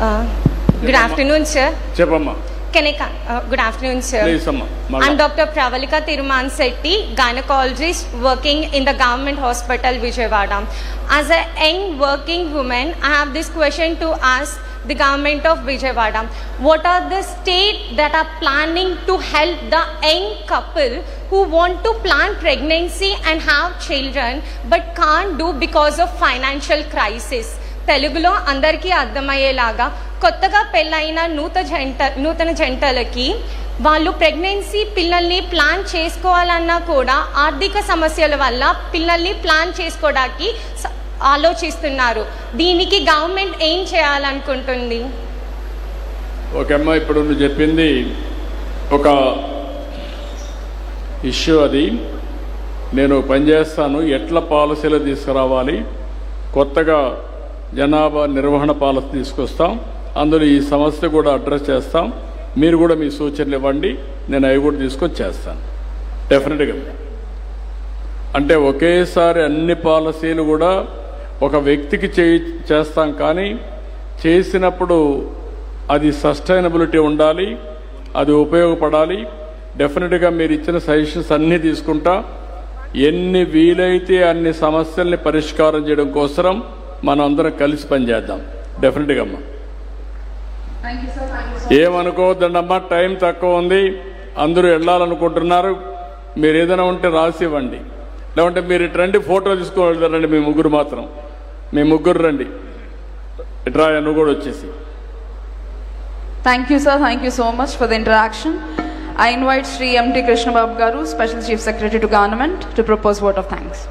Uh, good afternoon, sir. Chepamma. Can I uh, good afternoon, sir. Please, amma. I'm Dr. Pravalika Tiruman Setti, gynecologist working in the government hospital Vijayawada. As a young working woman, I have this question to ask the government of Vijayawada. What are the states that are planning to help the young couple who want to plan pregnancy and have children but can't do because of financial crisis? తెలుగులో అందరికీ అర్థమయ్యేలాగా కొత్తగా పెళ్ళైన నూత జంట నూతన జంటలకి వాళ్ళు pregnancy పిల్లల్ని plan చేసుకోవాలన్నా కూడా ఆర్థిక సమస్యల వల్ల పిల్లల్ని ప్లాన్ చేసుకోవడానికి ఆలోచిస్తున్నారు. దీనికి గవర్నమెంట్ ఏం చేయాలనుకుంటుంది? ఓకే అమ్మ ఇప్పుడు నువ్వు చెప్పింది ఒక ఇష్యూ అది. నేను పనిచేస్తాను ఎట్లా పాలసీలు తీసుకురావాలి కొత్తగా జనాభా నిర్వహణ పాలసీ తీసుకొస్తాం. అందులో ఈ సమస్య కూడా అడ్రస్ చేస్తాం. మీరు కూడా మీ సూచనలు ఇవ్వండి. నేను అవి కూడా తీసుకొని చేస్తాను. డెఫినెట్గా అంటే ఒకేసారి అన్ని పాలసీలు కూడా ఒక వ్యక్తికి చేయి చేస్తాం కానీ చేసినప్పుడు అది సస్టైనబిలిటీ ఉండాలి అది ఉపయోగపడాలి. డెఫినెట్గా మీరు ఇచ్చిన సజెషన్స్ అన్నీ తీసుకుంటా. ఎన్ని వీలైతే అన్ని సమస్యల్ని పరిష్కారం చేయడం కోసరం మనం అందరం కలిసి పనిచేద్దాం. డెఫినెట్గా అమ్మా. ఏమనుకోవద్దండి అమ్మా టైం తక్కువ ఉంది. అందరూ వెళ్ళాలనుకుంటున్నారు. మీరు ఏదైనా ఉంటే రాసి ఇవ్వండి. లేకుంటే మీరు ఇటు రండి ఫోటో తీసుకోవాలి మీ ముగ్గురు మాత్రం. మీ ముగ్గురు రండి. ఇట్రా నువ్వు కూడా వచ్చేసి. Thank you sir thank you so much for the interaction I invite Shri MT Krishnababu garu special chief secretary to government to propose word of thanks